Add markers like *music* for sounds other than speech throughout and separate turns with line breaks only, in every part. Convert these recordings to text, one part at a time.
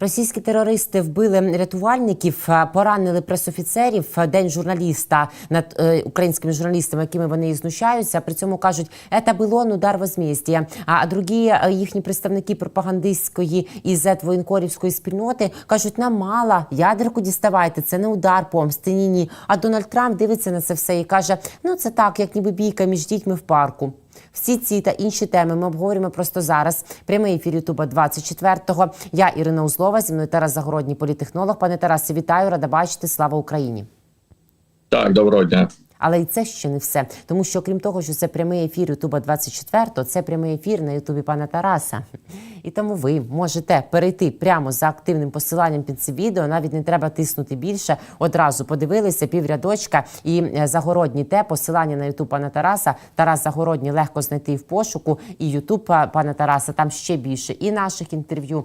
Російські терористи вбили рятувальників, поранили пресофіцерів. День журналіста над е, українськими журналістами, якими вони і знущаються. При цьому кажуть, це було удар возмездия. А, другі е, їхні представники пропагандистської і зет воєнкорівської спільноти кажуть, нам мало, ядерку діставайте, це не удар помсти. Ні, ні. А Дональд Трамп дивиться на це все і каже: ну це так, як ніби бійка між дітьми в парку. Всі ці та інші теми ми обговорюємо просто зараз. Прямий ефір Ютуба 24-го. Я Ірина Узлова, зі мною Тарас Загородній, політехнолог. Пане Тарасе, вітаю, рада бачити. Слава Україні.
Так, доброго дня.
Але і це ще не все, тому що крім того, що це прямий ефір Ютуба 24, це прямий ефір на Ютубі пана Тараса. І тому ви можете перейти прямо за активним посиланням під це відео. Навіть не треба тиснути більше. Одразу подивилися піврядочка і е, загородні те посилання на Ютуб пана Тараса. Тарас Загородній легко знайти в пошуку. І Ютуб пана Тараса там ще більше і наших інтерв'ю.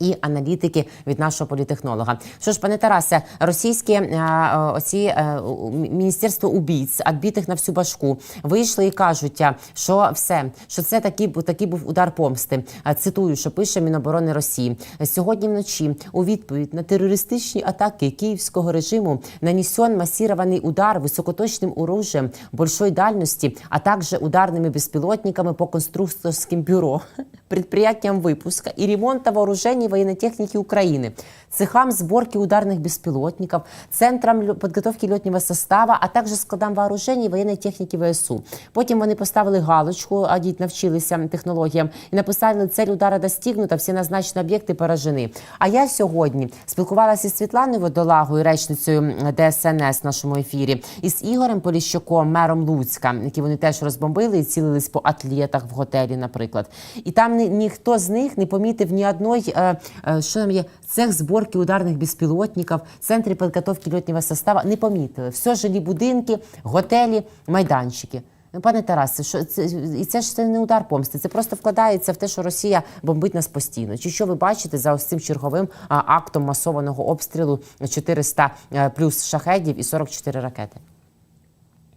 І аналітики від нашого політехнолога. Що ж, пане Тарасе, російські е, е, оці е, міністерство убійць, відбитих на всю башку, вийшли і кажуть, що все, що це такий, такий був удар помсти. Цитую, що пише Міноборони Росії сьогодні вночі. У відповідь на терористичні атаки київського режиму нанесен масірований удар високоточним оружием большой дальності, а також ударними безпілотниками по конструкторським бюро, предприятиям выпуска и ремонта вооружений военной техники Украины, цехам сборки ударных беспилотников, центрам лё- подготовки льотного состава, а також складам вооружений воєнної техніки ВСУ. Потім вони поставили галочку, а діти навчилися технологіям і написали цель удара достигнута, всі назначені об'єкти поражені. А я сьогодні спілкувалася з Світланою Водолагою, речницею м, ДСНС в нашому ефірі, і з Ігорем Поліщуком, мером Луцька, які вони теж розбомбили і цілились по атлетах в готелі, наприклад. І там ні, ніхто з них не помітив ні одної, е, е, що там є, цех зборки ударних безпілотників, центри підготовки льотного состава не помітили. Все жилі будинки, готелі, майданчики. Ну, Пане Тарасе, що це і це ж це не удар помсти. Це просто вкладається в те, що Росія бомбить нас постійно. Чи що ви бачите за ось цим черговим а, актом масованого обстрілу 400 е, плюс шахедів і 44 ракети?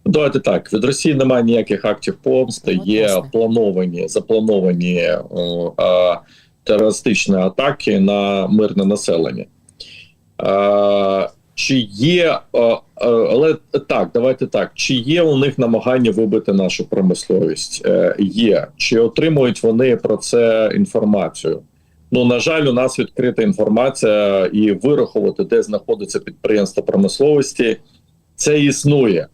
Давайте так. Від Росії немає ніяких актів помсти.
Ну,
Є плановані, заплановані о, а, терористичні атаки на мирне населення. А, чи є, а, а, але так, давайте так. Чи є у них намагання вибити нашу промисловість? Е, є. Чи отримують вони про це інформацію? Ну, на жаль, у нас відкрита інформація і вирахувати, де знаходиться підприємство промисловості, це існує.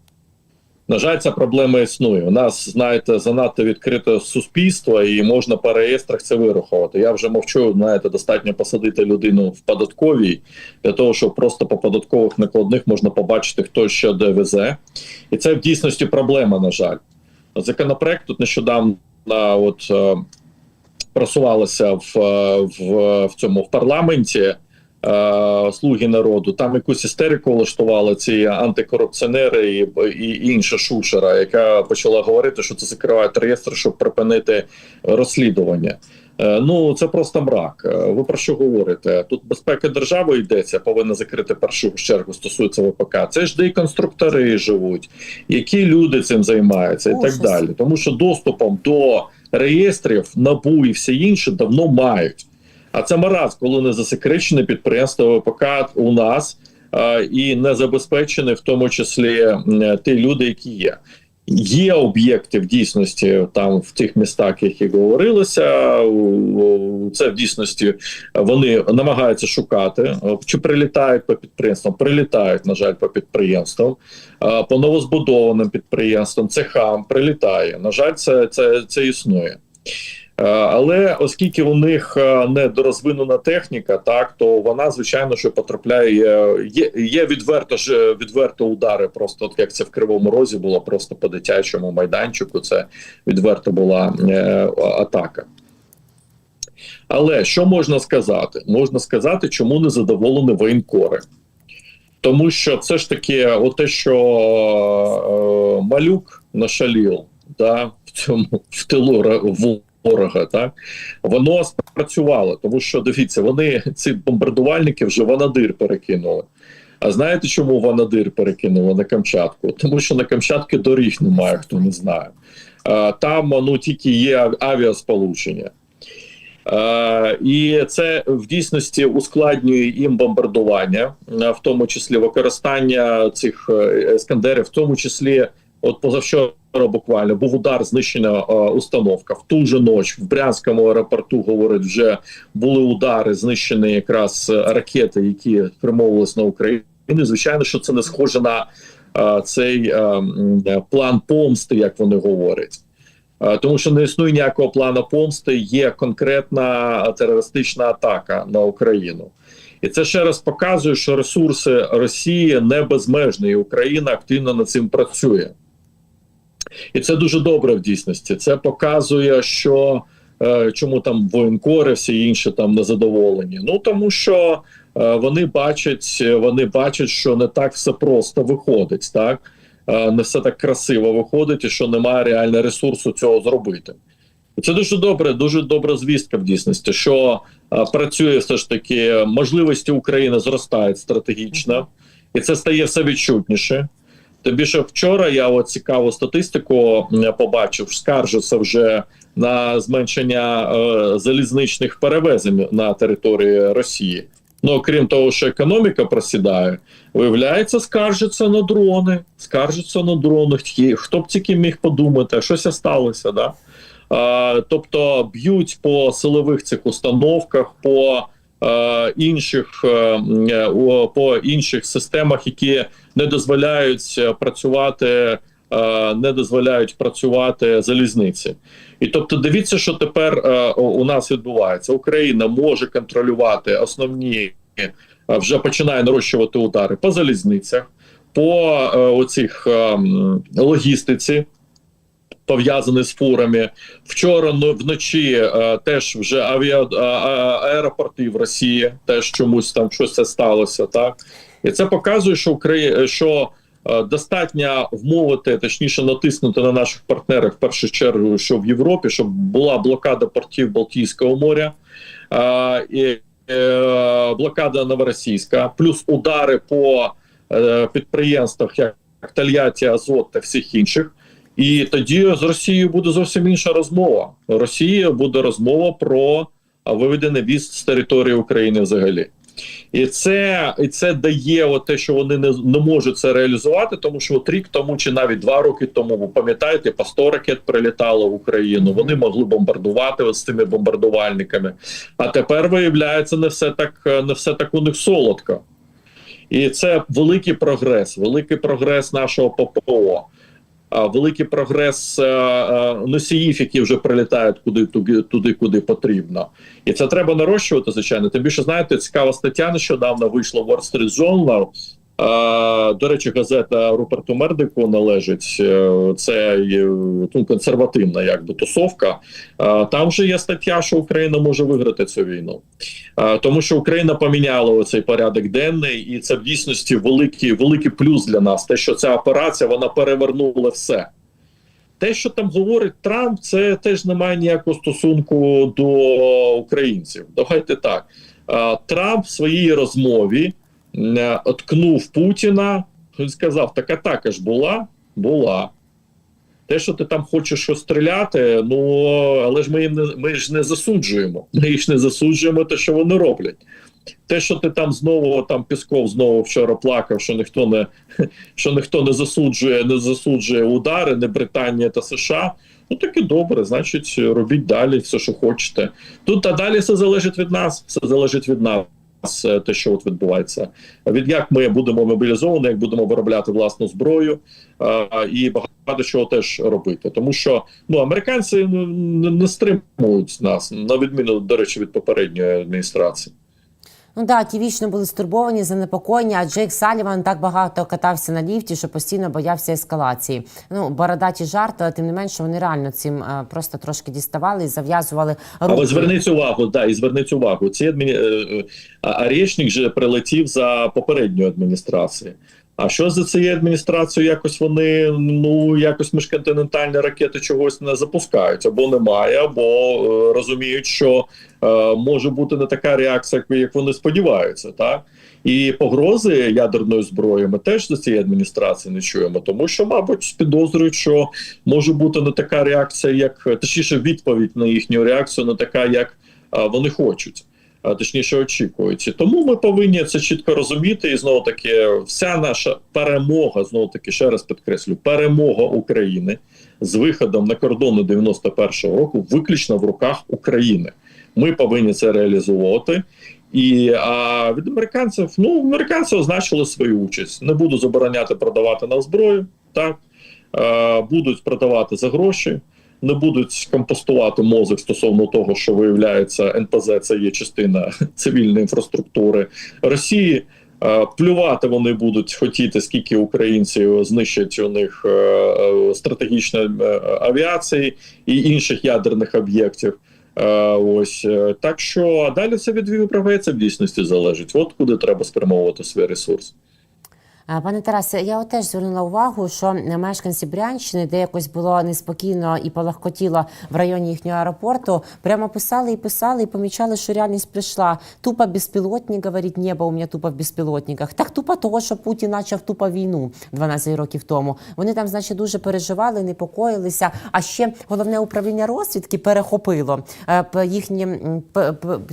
На жаль, ця проблема існує. У нас, знаєте, занадто відкрите суспільство, і можна по реєстрах це вирахувати. Я вже мовчу, знаєте, достатньо посадити людину в податковій для того, щоб просто по податкових накладних можна побачити, хто що де везе. І це в дійсності проблема, на жаль. Законопроект тут нещодавно от, е, просувалося в, е, в, в цьому в парламенті. Е, Слуги народу там якусь істерику влаштували ці антикорупціонери і, і інша шушера, яка почала говорити, що це закривають реєстр, щоб припинити розслідування. Е, Ну це просто мрак. Е, Ви про що говорите? Тут безпека держави йдеться, повинна закрити першу чергу. Стосується ВПК. Це ж де і конструктори живуть, які люди цим займаються, і
Ужас.
так далі. Тому що доступом до реєстрів НАБУ і все інше давно мають. А це маразм, коли не засекречене підприємство ВПК у нас і не забезпечені, в тому числі ті люди, які є. Є об'єкти в дійсності там в тих містах, які говорилося. Це в дійсності вони намагаються шукати, чи прилітають по підприємствам, прилітають, на жаль, по підприємствам, по новозбудованим підприємствам, цехам прилітає. На жаль, це, це, це існує. Е, Але оскільки у них е, недорозвинена техніка, так то вона звичайно що потрапляє. е, Є, є відверто ж відверто удари, просто от як це в кривому розі було, просто по дитячому майданчику. Це відверто була е, атака. Але що можна сказати? Можна сказати, чому не задоволені воєнкори. Тому що це ж таки, те, що е, малюк нашалів да, в цьому в тилу ре- ворога, так воно спрацювало, тому що дивіться, вони ці бомбардувальники вже в Анадир перекинули. А знаєте, чому в Анадир перекинули на Камчатку? Тому що на Камчатки доріг немає, хто не знає. Там ну тільки є авіасполучення. І це в дійсності ускладнює їм бомбардування, в тому числі використання цих е, ескандерів, в тому числі, от позавчора буквально був удар знищена е, установка в ту же ніч в Брянському аеропорту. Говорить, вже були удари, знищені якраз е, ракети, які спрямовувалися на Україну. Звичайно, що це не схоже на е, цей е, план помсти, як вони говорять. Тому що не існує ніякого плану помсти, є конкретна терористична атака на Україну. І це ще раз показує, що ресурси Росії не безмежні, і Україна активно над цим працює. І це дуже добре в дійсності. Це показує, що е, чому там воєнкори, всі інші там незадоволені. Ну тому що е, вони бачать, вони бачать, що не так все просто виходить, так Е, не все так красиво виходить, і що немає реального ресурсу цього зробити. І це дуже добре, дуже добра звістка в дійсності, що е, працює все ж таки можливості України зростають стратегічно, і це стає все відчутніше. Тим більше вчора я от цікаву статистику побачив, скаржився вже на зменшення е, залізничних перевезень на території Росії. Ну, окрім того, що економіка просідає, виявляється, скаржаться на дрони, скаржаться на дрони. Хто б тільки міг подумати, щось сталося, да? А, тобто б'ють по силових цих установках, по е, інших е, м, е, о, по інших системах, які не дозволяють е, працювати, е, не дозволяють працювати залізниці. І тобто, дивіться, що тепер е, у- нас відбувається. Україна може контролювати основні, е, вже починає нарощувати удари по залізницях, по е, оцих е, логістиці. Пов'язані з фурами вчора ну, вночі е, теж вже авіа а, а, аеропорти в Росії теж чомусь там щось сталося, так і це показує, що Украї... що е, достатньо вмовити, точніше натиснути на наших партнерів в першу чергу, що в Європі, щоб була блокада портів Балтійського моря е, і е, блокада новоросійська, плюс удари по е, підприємствах, як Тольятті, Азот та всіх інших. І тоді з Росією буде зовсім інша розмова. Росія буде розмова про а, виведений віз з території України взагалі. І це і це дає те, що вони не, не можуть це реалізувати, тому що от рік тому чи навіть два роки тому, ви пам'ятаєте, по 100 ракет прилітало в Україну. Вони могли бомбардувати з цими бомбардувальниками. А тепер виявляється, не все так не все так у них солодко. І це великий прогрес, великий прогрес нашого ППО. Великий прогрес е, е, носіїв, які вже прилітають куди туди, куди потрібно, і це треба нарощувати. Звичайно. Тим більше знаєте, цікава стаття нещодавно вийшла в Wall Street Journal. До речі, газета Руперту Мердику належить. е, Це ну, консервативна якби тусовка. Там вже є стаття, що Україна може виграти цю війну. Тому що Україна поміняла оцей порядок денний, і це в дійсності великий, великий плюс для нас. Те, що ця операція вона перевернула все. Те, що там говорить Трамп, це теж не має ніякого стосунку до українців. Давайте так. Трамп в своїй розмові откнув Путіна. Він сказав: так атака ж була, була. Те, що ти там хочеш щось стріляти, ну але ж ми не ми ж не засуджуємо. Ми їх не засуджуємо, те, що вони роблять. Те, що ти там знову там Пісков знову вчора плакав, що ніхто не *laughs* що ніхто не засуджує, не засуджує удари, не Британія та США. Ну так і добре, значить, робіть далі все, що хочете. Тут а далі все залежить від нас, все залежить від нас. Те, що от відбувається, від як ми будемо мобілізовані, як будемо виробляти власну зброю і багато чого теж робити, тому що ну американці не, не стримують нас на відміну до речі від попередньої адміністрації.
Ну да, ті вічно були стурбовані, занепокоєні, а Джейк Саліван так багато катався на ліфті, що постійно боявся ескалації. Ну, бородаті жарти, але тим не менше вони реально цим е, просто трошки діставали і зав'язували руки.
Але зверніть увагу, да, і зверніть увагу. Цей адміні... е, е, а- Орешник же прилетів за попередньою адміністрацією. А що за цією адміністрацією? Якось вони ну якось міжконтинентальні ракети чогось не запускають, або немає, або е, розуміють, що е, може бути не така реакція, як- вони сподіваються, так. І погрози ядерною зброєю ми теж за цієї адміністрації не чуємо, тому що, мабуть, підозрюють, що може бути не така реакція, як точніше, відповідь на їхню реакцію, не така, як а, вони хочуть. Точніше, очікують. Тому ми повинні це чітко розуміти. І знову таки, вся наша перемога, знову таки, ще раз підкреслю, перемога України з виходом на кордони 91-го року виключно в руках України. Ми повинні це реалізовувати. І а від американців, ну американці означили свою участь. Не буду забороняти продавати на зброю, так е, будуть продавати за гроші, не будуть компостувати мозок стосовно того, що виявляється, НПЗ це є частина *laughs* цивільної інфраструктури Росії. Е, Плювати вони будуть хотіти, скільки українців знищать у них е, стратегічної е, авіації і інших ядерних об'єктів. Ось так що а далі це від виправляється в дійсності залежить. От куди треба спрямовувати свій ресурс.
А, Пане Тарасе, я теж звернула увагу, що мешканці Брянщини, де якось було неспокійно і полагкотіло в районі їхнього аеропорту, прямо писали і писали, і помічали, що реальність прийшла. Тупо безпілотник, говорить, небо у мене тупо в безпілотниках. Так тупо того, що Путін почав тупо війну 12 років тому. Вони там, значить, дуже переживали, непокоїлися. А ще головне управління розвідки перехопило е, їхні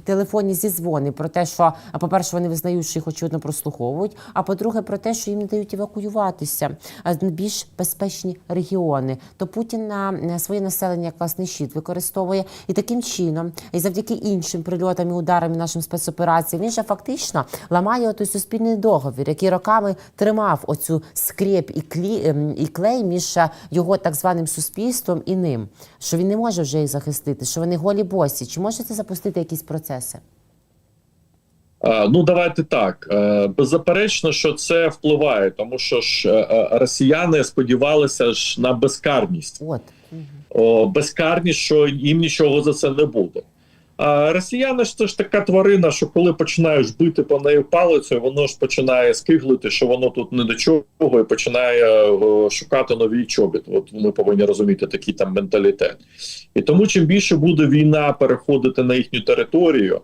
телефонні зізвони про те, що, по-перше, вони визнають, що їх очевидно прослуховують. А по-друге, про те, що їм не дають евакуюватися а, більш безпечні регіони. То Путін на своє населення як власний щит використовує і таким чином, і завдяки іншим прильотам і ударам і нашим спецопераціям, він же фактично ламає той суспільний договір, який роками тримав оцю скреп і клі ем, і клей між е, його так званим суспільством і ним, що він не може вже їх захистити, що вони голі босі. Чи може це запустити якісь процеси?
Е, Ну давайте так. Е, Беззаперечно, що це впливає, тому що ж е, росіяни сподівалися ж на безкарність.
От
О, безкарність, що їм нічого за це не буде. А росіяни ж це ж така тварина, що коли починаєш бити по неї палицею, воно ж починає скиглити, що воно тут не до чого, і починає о, шукати новий чобіт. От ми повинні розуміти такий там менталітет. І тому, чим більше буде війна переходити на їхню територію,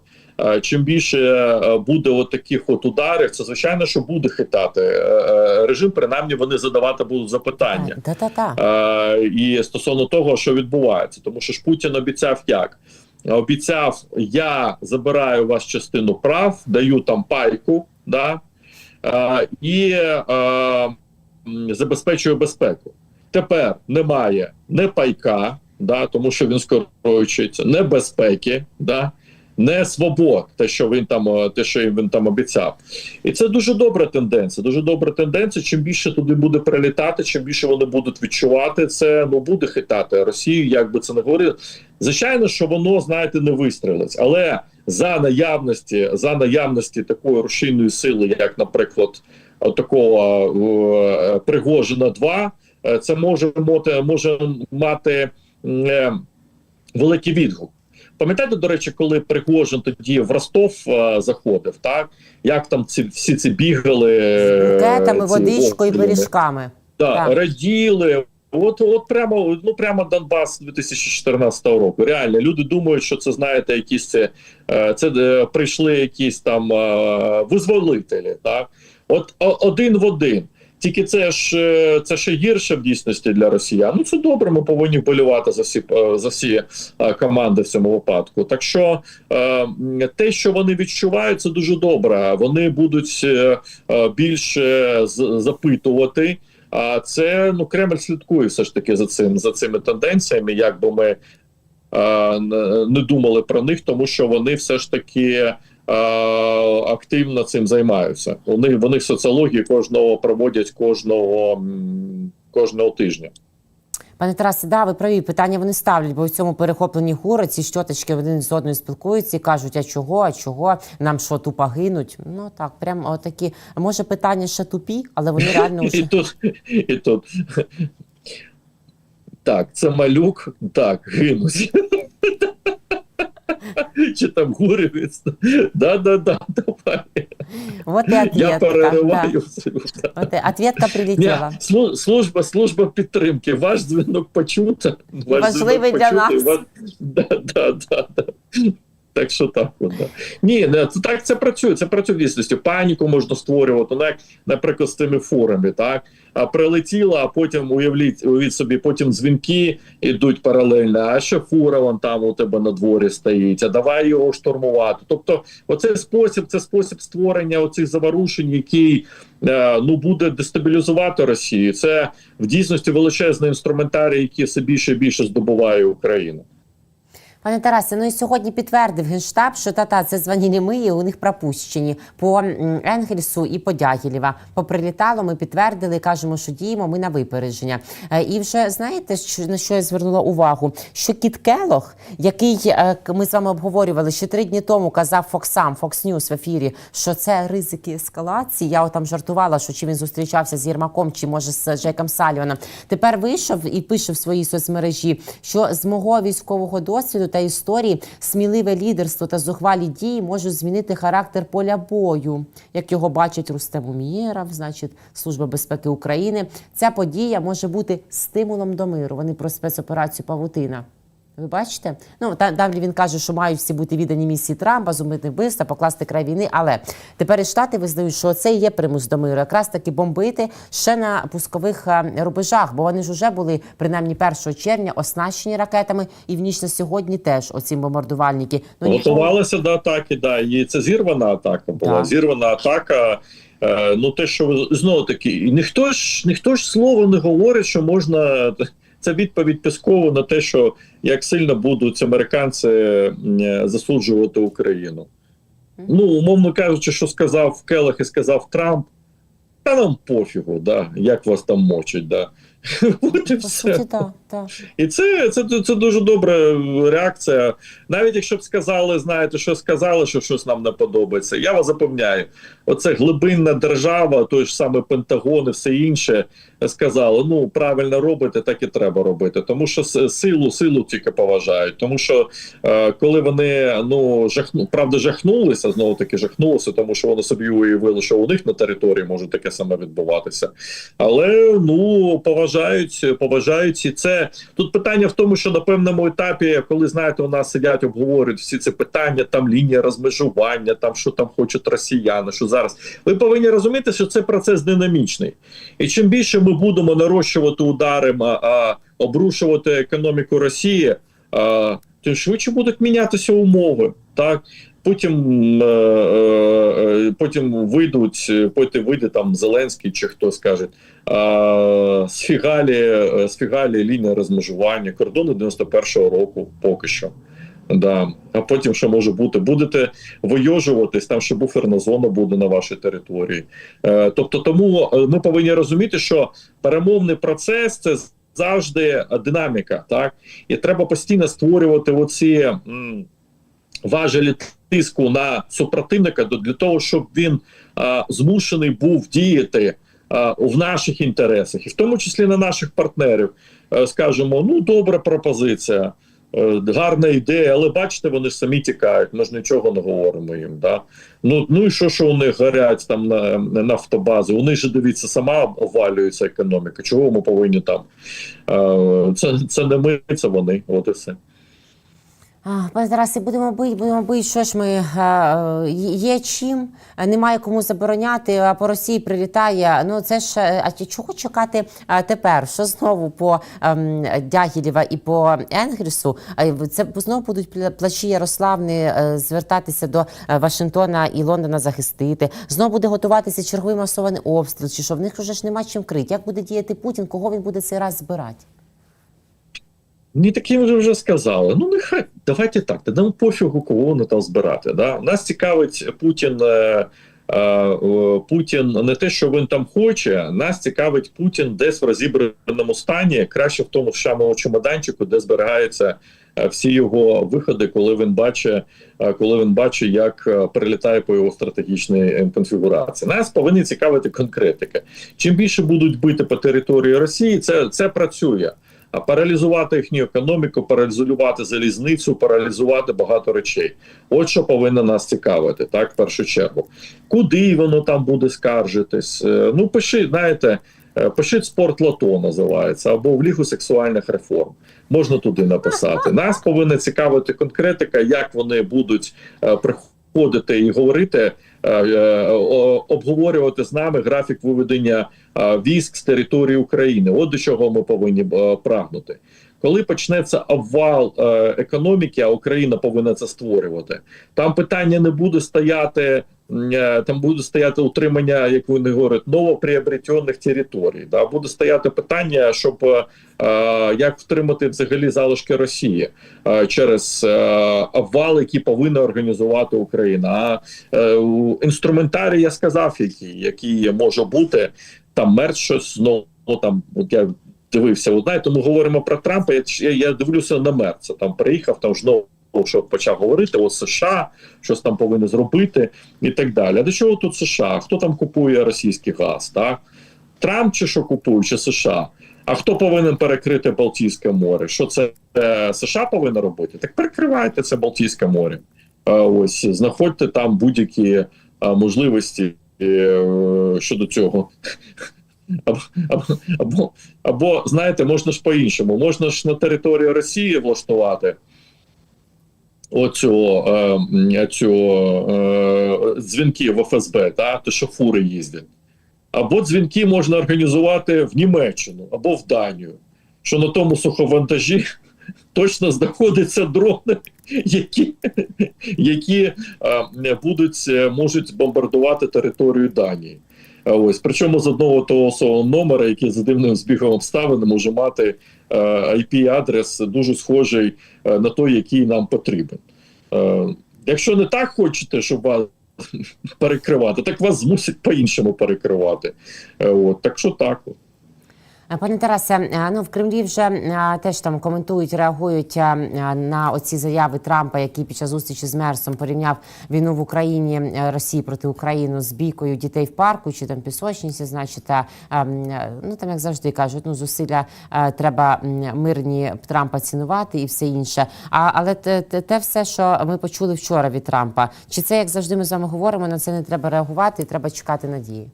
чим більше е, буде от таких от ударів, це звичайно, що буде хитати Е, е, режим. Принаймні вони задавати будуть запитання.
та-та-та.
Е, і стосовно того, що відбувається, тому що ж Путін обіцяв як? Обіцяв, я забираю у вас частину прав, даю там пайку, да, е, і е, забезпечую безпеку. Тепер немає не пайка, да, тому що він скорочується, не безпеки, да, не свобод, те, що він там, е, те, що він там обіцяв. І це дуже добра тенденція. Дуже добра тенденція. Чим більше туди буде прилітати, чим більше вони будуть відчувати це, ну буде хитати Росію, як би це не говорили. Звичайно, що воно, знаєте, не вистрілить, але за наявності, за наявності такої рушійної сили, як, наприклад, такого е, Пригожина 2, е, це може мати, може мати великий відгук. Пам'ятаєте, до речі, коли Пригожин тоді в Ростов е, заходив, так як там ці всі ці бігали е,
Букетами,
ці
водичкою
обстріли?
пиріжками.
Да,
Так.
раділи. От, от прямо, ну прямо Донбас 2014 року. Реально, люди думають, що це знаєте, якісь це, е, це е, прийшли якісь там визволителі. Так, от один в один. Тільки це ж е, це ще гірше в дійсності для росіян. Ну це добре. Ми повинні вболівати за всі е, за всі е, команди в цьому випадку. Так що те, що вони відчувають, це дуже добре. Вони будуть більше запитувати. А це ну Кремль слідкує все ж таки за цим за цими тенденціями, як би ми не- думали про них, тому що вони все ж таки активно цим займаються. Вони вони соціології кожного проводять кожного кожного тижня.
Пане Тарасе, да, ви праві, питання вони ставлять, бо в цьому перехопленні гури ці щоточки один з одною спілкуються і кажуть, а чого, а чого, нам що, тупо гинуть? Ну так, прямо отакі. Може, питання ще тупі, але вони реально *laughs*
І тут, і тут. Так, це малюк, так, гинуть. *laughs* Чи там гурівець? Да, да, да, давай.
Вот и ответка.
Я
перериваю. Да.
перериваю.
От і ответка прилетіла.
Не, служба, служба підтримки. Ваш дзвінок почуто. Ваш
Важливий
дзвінок
для
почути,
нас.
ваш- Да, да, да, да. Так що так, да. ні, не це так це працює. Це працює в дійсності. Паніку можна створювати. Ну, як, наприклад, з тими форами, так а прилетіла, а потім уявіть, уявіть собі, потім дзвінки йдуть паралельно. А ще фура вон там у тебе на дворі стоїть. А давай його штурмувати. Тобто, оцей спосіб, це спосіб створення оцих заворушень, який е, ну буде дестабілізувати Росію. Це в дійсності величезний інструментарій, який все більше і більше здобуває Україну.
Пане Тарасе, ну і сьогодні підтвердив генштаб, що та-та, це звані і у них пропущені по Енгельсу і по Дягілєва. Поприлітало, ми підтвердили, кажемо, що діємо ми на випередження. Е, І вже знаєте, що на що я звернула увагу? Що Кіт Келох, який е, ми з вами обговорювали ще три дні тому, казав Фоксам, Fox News в ефірі, що це ризики ескалації. Я там жартувала, що чи він зустрічався з Єрмаком, чи може з Джеком Саліваном. Тепер вийшов і пише в своїй соцмережі, що з мого військового досвіду та історії сміливе лідерство та зухвалі дії можуть змінити характер поля бою, як його бачить Рустем Умієров, значить Служба безпеки України. Ця подія може бути стимулом до миру. Вони про спецоперацію Павутина. Ви бачите? Ну та далі він каже, що мають всі бути віддані місії Трампа, зумити вбивства, покласти край війни. Але тепер і штати визнають, що це і є примус до миру, якраз таки бомбити ще на пускових е, рубежах, бо вони ж вже були принаймні 1 червня оснащені ракетами, і в ніч на сьогодні теж оці бомбардувальники. Ну ніколи-
Готувалися до атаки, да, і це зірвана атака була.
Так.
Зірвана атака. Е, ну, те, що знову таки, ніхто ж ніхто ж слово не говорить, що можна. Це відповідь Пескову на те, що як сильно будуть американці е, засуджувати Україну. Ну, умовно кажучи, що сказав Келех і сказав Трамп, та нам пофігу, да, як вас там мочать. Да. *laughs* От і все.
суті.
І це, це, це дуже добра реакція. Навіть якщо б сказали, знаєте, що сказали, що щось нам не подобається. Я вас запевняю, оце глибинна держава, той ж саме Пентагон і все інше сказали: ну правильно робите, так і треба робити. Тому що силу, силу тільки поважають. Тому що е, коли вони ну жахну, правда, жахнулися, знову таки жахнулися, тому що вони собі уявили, що у них на території може таке саме відбуватися. Але ну поважають, поважають і це тут питання в тому, що на певному етапі, коли знаєте, у нас сидять, обговорюють всі ці питання, там лінія розмежування, там що там хочуть росіяни, що зараз. Ви повинні розуміти, що це процес динамічний, і чим більше ми будемо нарощувати удари, а, а обрушувати економіку Росії, а, тим швидше будуть мінятися умови, так. Потім, е, е, потім вийдуть, потім вийде там Зеленський чи хто скаже, а, з фігалі, е, з фігалі лінія розмежування, кордони 91-го року поки що. Да. А потім що може бути? Будете вийожуватись, там ще буферна зона буде на вашій території. Е, тобто, тому е, ми повинні розуміти, що перемовний процес це завжди динаміка, так і треба постійно створювати оці важелі тиску на супротивника для того, щоб він а, змушений був діяти а, в наших інтересах, і в тому числі на наших партнерів. Е, скажемо, ну добра пропозиція. е, Гарна ідея, але бачите, вони ж самі тікають. Ми ж нічого не говоримо їм. Да? Ну ну і що, що у горять там на, на нафтобази? У них дивіться, сама обвалюється економіка. Чого ми повинні там? Е, Це, це не ми, це вони. От і все.
А, Пане Тарасе, будемо бити, будемо бити. Що ж ми е, е, є чим, е, немає кому забороняти. А по Росії прилітає. Ну це ж а чого чекати е, тепер? Що знову по ем, Дягілєва і по Енгельсу? Це знову будуть пла- плачі Ярославни звертатися до Вашингтона і Лондона захистити. Знову буде готуватися черговий масований обстріл. Чи що в них вже ж нема чим крити? Як буде діяти Путін? Кого він буде цей раз збирати?
Ні, таким же вже сказали. Ну нехай давайте так. Та нам пофігу, кого вони там збирати. Да? Нас цікавить Путін. Е, е, Путін не те, що він там хоче. Нас цікавить Путін десь в розібраному стані, краще в тому самому чемоданчику, де зберігаються е, всі його виходи, коли він бачить, е, коли він бачить, як перелітає по його стратегічній конфігурації. Нас повинні цікавити конкретика. Чим більше будуть бити по території Росії, це, це працює. Паралізувати їхню економіку, паралізувати залізницю, паралізувати багато речей. От що повинно нас цікавити, так в першу чергу. Куди воно там буде скаржитись? Е, Ну пиши, знаєте, Е, Пишіть спорт лото називається або в лігу сексуальних реформ. Можна туди написати. Нас повинна цікавити конкретика, як вони будуть е, приходити і говорити, обговорювати з нами графік виведення е, військ з території України. От до чого ми повинні е, прагнути. Коли почнеться обвал е, економіки, а Україна повинна це створювати. Там питання не буде стояти. Е, Там буде стояти утримання, як вони говорять, новоприобретених територій. Да? Буде стояти питання, щоб е, як втримати взагалі залишки Росії е, через е, обвал, який повинна організувати Україна. А е, інструментарій я сказав, який, який може бути там мерч щось знову там. От я дивився. От знаєте, ми говоримо про Трампа. Я, я, я дивлюся на Мерца. Там приїхав, там знову що почав говорити о США, щось там повинні зробити і так далі. А до чого тут США? Хто там купує російський газ? Так? Трамп чи що купує, чи США? А хто повинен перекрити Балтійське море? Що це е, США повинна робити? Так перекривайте це Балтійське море. Е, ось знаходьте там будь-які е, можливості е, щодо цього. Або, або, або, або знаєте, можна ж по-іншому. Можна ж на території Росії влаштувати оцю, е, цю е, дзвінки в ФСБ, та, то що фури їздять. Або дзвінки можна організувати в Німеччину або в Данію, що на тому суховантажі *laughs* точно знаходяться дрони, *laughs* які, які е, будуть, можуть бомбардувати територію Данії. Ось причому з одного того самого номера, який за дивним збігом обставин може мати е, IP-адрес дуже схожий е, на той, який нам потрібен. Е, якщо не так хочете, щоб вас *laughs* перекривати, так вас змусять по-іншому перекривати. От, так що так.
Пане Тарасе, е, ну в Кремлі вже е, теж там коментують, реагують е, на оці заяви Трампа, який під час зустрічі з Мерсом порівняв війну в Україні Росії проти України з бійкою дітей в парку чи там пісочниці. Значить, е, е, ну там як завжди кажуть, ну зусилля треба мирні Трампа цінувати і все інше. А але те, те все, що ми почули вчора від Трампа, чи це як завжди ми з вами говоримо? На це не треба реагувати, і треба чекати надії.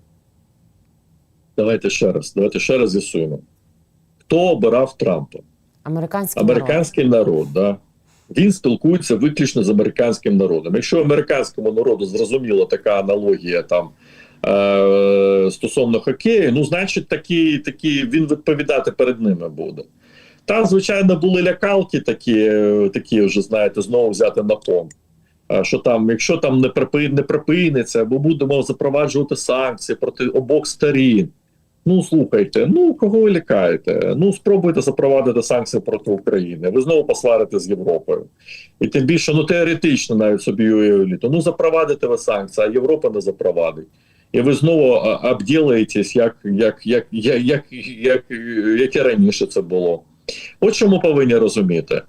Давайте ще раз. Давайте ще раз з'ясуємо. Хто обирав Трампа?
Американський народ.
Американський народ. Да? Він спілкується виключно з американським народом. Якщо американському народу зрозуміла така аналогія там е- стосовно хокею, ну значить такі, такі він відповідати перед ними буде. Там, звичайно, були лякалки такі, е, такі вже знаєте, знову взяти на пом. Що там, якщо там не припиниться, або будемо запроваджувати санкції проти обох сторін. Ну слухайте, ну кого ви лякаєте? Ну спробуйте запровадити санкції проти України. Ви знову посварите з Європою. І тим більше, ну теоретично навіть собі уявліте. Ну запровадите ви санкції, а Європа не запровадить. І ви знову обділаєтесь, як, як, як, як, як, як, як і раніше це було. От що ми повинні розуміти.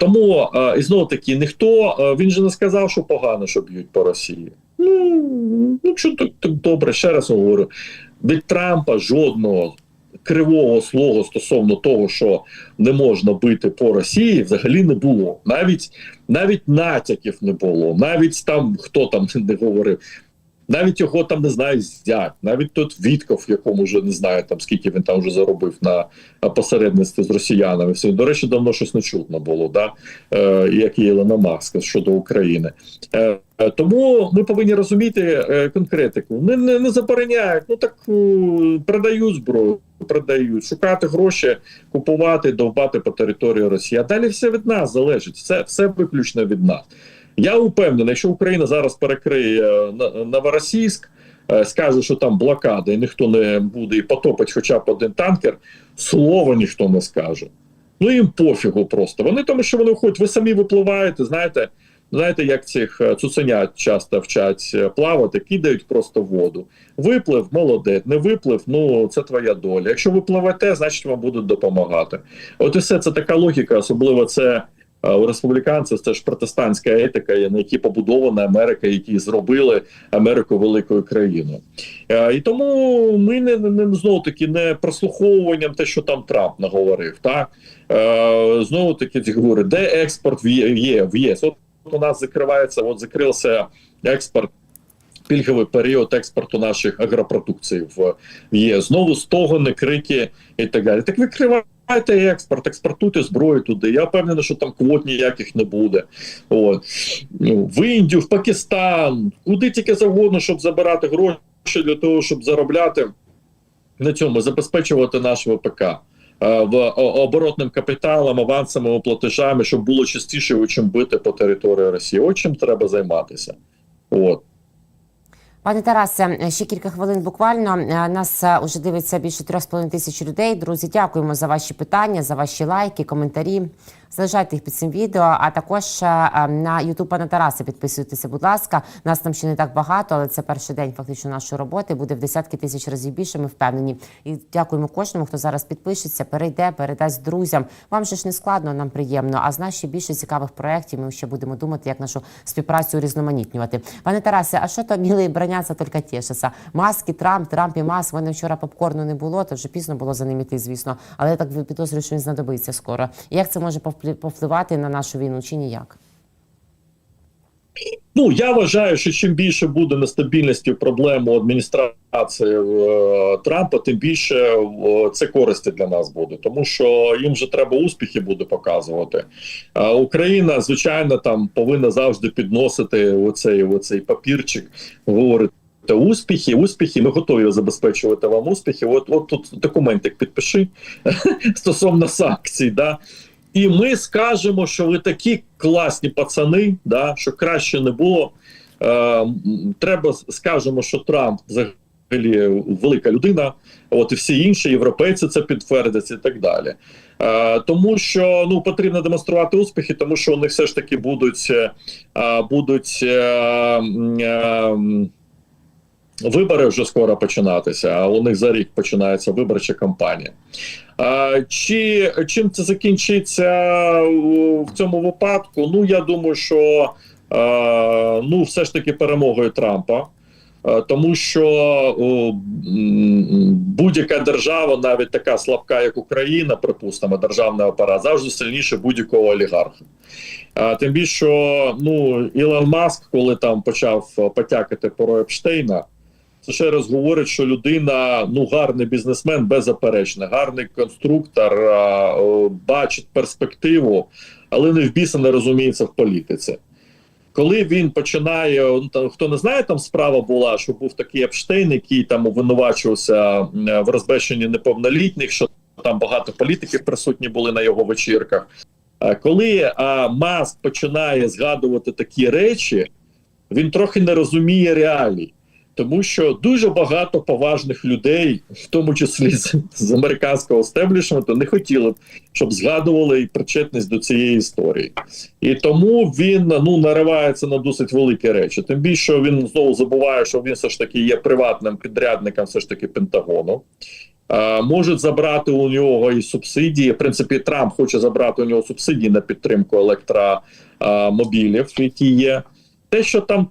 Тому і знову таки, ніхто він же не сказав, що погано, що б'ють по Росії. Ну, ну що так, так добре, ще раз говорю. Від Трампа жодного кривого слова стосовно того, що не можна бити по Росії, взагалі не було. Навіть навіть натяків не було. Навіть там хто там *laughs* не говорив. Навіть його там не знаю, зять, навіть тот Вітков, якому вже не знаю там скільки він там вже заробив на посередництві з росіянами. Все до речі, давно щось не чутно було, да е, як і Ілона Маска щодо України. Е, тому ми повинні розуміти е, конкретику. Не, не, не забороняють, ну так е, продають зброю, продають, шукати гроші, купувати, довбати по території Росії. А далі все від нас залежить. Все, все виключно від нас. Я упевнений, якщо Україна зараз перекриє е, Новоросійськ, е, скаже, що там блокада, і ніхто не буде і потопить хоча б один танкер, слова ніхто не скаже. Ну їм пофігу просто. Вони тому, що вони ходять, ви самі випливаєте, знаєте, знаєте, як цих е, цуценят часто вчать е, плавати, кидають просто в воду. Виплив, молодець, не виплив, ну це твоя доля. Якщо ви пливете, значить вам будуть допомагати. От і все це така логіка, особливо це. е, У республіканців це ж протестантська етика, на якій побудована Америка, які зробили Америку великою країною. І тому ми не, не, знову таки не прослуховуванням те, що там Трамп наговорив. Так знову таки говорить, де експорт в в ЄС. От у нас закривається, от закрився експорт пільговий період експорту наших агропродукцій в ЄС. Знову стогони, крики і так далі. Так відкривайте експорт, експортуйте зброю туди. Я впевнений, що там квот ніяких не буде. От. Ну, В Індію, в Пакистан, куди тільки завгодно, щоб забирати гроші для того, щоб заробляти на цьому, забезпечувати наш ВПК. Е, В оборотним капіталом, авансовими платежами, щоб було частіше, чим бити по території Росії. От чим треба займатися. От.
Пане Тарасе, ще кілька хвилин буквально. Е, Нас е, уже дивиться більше 3,5 тисяч людей. Друзі, дякуємо за ваші питання, за ваші лайки, коментарі. Залишайте їх під цим відео. А також е, е, на Ютуб пана Тараса підписуйтеся, будь ласка. Нас там ще не так багато, але це перший день фактично нашої роботи. Буде в десятки тисяч разів більше. Ми впевнені. І дякуємо кожному, хто зараз підпишеться, перейде, передасть друзям. Вам же ж не складно, нам приємно. А з ще більше цікавих проєктів. Ми ще будемо думати, як нашу співпрацю різноманітнювати. Пане Тарасе, а що то білий броняться, тільки тішиться? Маски, Трамп, Трамп і Маск. В мене вчора попкорну не було, то вже пізно було за ним іти, звісно. Але я так підозрюю, що він знадобиться скоро. Як це може повплі- повпливати на нашу війну чи ніяк?
Ну я вважаю, що чим більше буде нестабільності проблем у адміністрації е, Трампа, тим більше е, це користі для нас буде, тому що їм же треба успіхи буде показувати. А Україна, звичайно, там повинна завжди підносити оцей, оцей папірчик, говорити. Успіхи, успіхи, ми готові забезпечувати вам успіхи. От, от тут документик підпиши *laughs* стосовно санкцій. Да? І ми скажемо, що ви такі класні пацани, да, що краще не було. Е, треба скажемо, що Трамп взагалі велика людина. От і всі інші європейці це підтвердять і так далі. Е, тому що ну потрібно демонструвати успіхи, тому що них все ж таки будуть, е, будуть е, е, вибори вже скоро починатися. А у них за рік починається виборча кампанія. Чи чим це закінчиться в цьому випадку? Ну я думаю, що ну все ж таки перемогою Трампа. Тому що будь-яка держава, навіть така слабка, як Україна, припустимо, державний апарат, завжди сильніше будь-якого олігарха. А, тим більше, ну Ілон Маск, коли там почав потякати про Епштейна, це ще раз говорить, що людина ну гарний бізнесмен, беззаперечно, гарний конструктор, а, о, бачить перспективу, але не в біса не розуміється в політиці. Коли він починає, ну, хто не знає, там справа була, що був такий Епштейн, який там обвинувачувався в розбещенні неповнолітніх, що там багато політиків присутні були на його вечірках. Коли а, Маск починає згадувати такі речі, він трохи не розуміє реалій. Тому що дуже багато поважних людей, в тому числі з, з американського стеблішменту, не хотіли б, щоб згадували і причетність до цієї історії. І тому він ну наривається на досить великі речі. Тим більше він знову забуває, що він все ж таки є приватним підрядником, все ж таки Пентагону. Можуть забрати у нього і субсидії. В принципі, Трамп хоче забрати у нього субсидії на підтримку електромобілів, які є. Те, що там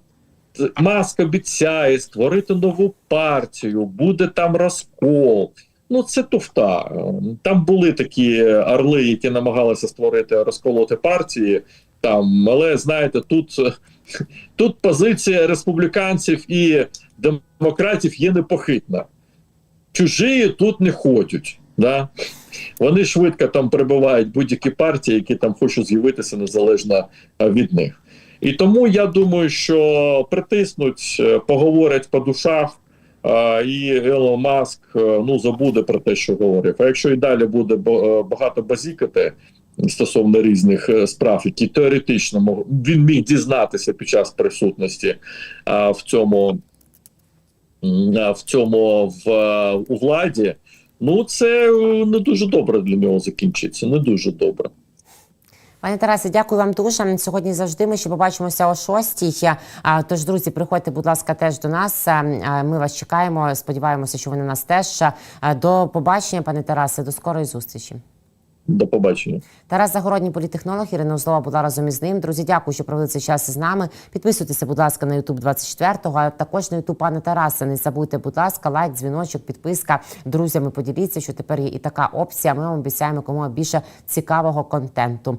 Маск обіцяє створити нову партію, буде там розкол. Ну, це туфта. Там були такі орли, які намагалися створити розколоти партії. Там, але знаєте, тут, тут позиція республіканців і демократів є непохитна. Чужі тут не ходять. Да? Вони швидко там прибувають будь-які партії, які там хочуть з'явитися незалежно від них. І тому я думаю, що притиснуть, е, поговорять по душах, е, і Елон Маск е, ну забуде про те, що говорив. А якщо і далі буде багато базікати стосовно різних справ, які теоретично він міг дізнатися під час присутності в цьому в цьому в у владі. Ну, це не дуже добре для нього закінчиться. Не дуже добре.
Пане Тарасе, дякую вам дуже. Сьогодні завжди ми ще побачимося о шостій. Тож, друзі, приходьте, будь ласка, теж до нас. Ми вас чекаємо. Сподіваємося, що ви на нас теж. До побачення, пане Тарасе, до скорої зустрічі.
До побачення.
Тарас Загородній політехнолог Ірина Узлова була разом із ним. Друзі, дякую, що провели цей час з нами. Підписуйтеся, будь ласка, на YouTube 24-го, а також на YouTube пана Тараса. Не забудьте, будь ласка, лайк, дзвіночок, підписка. Друзями поділіться, що тепер є і така опція. Ми вам обіцяємо кому більше цікавого контенту.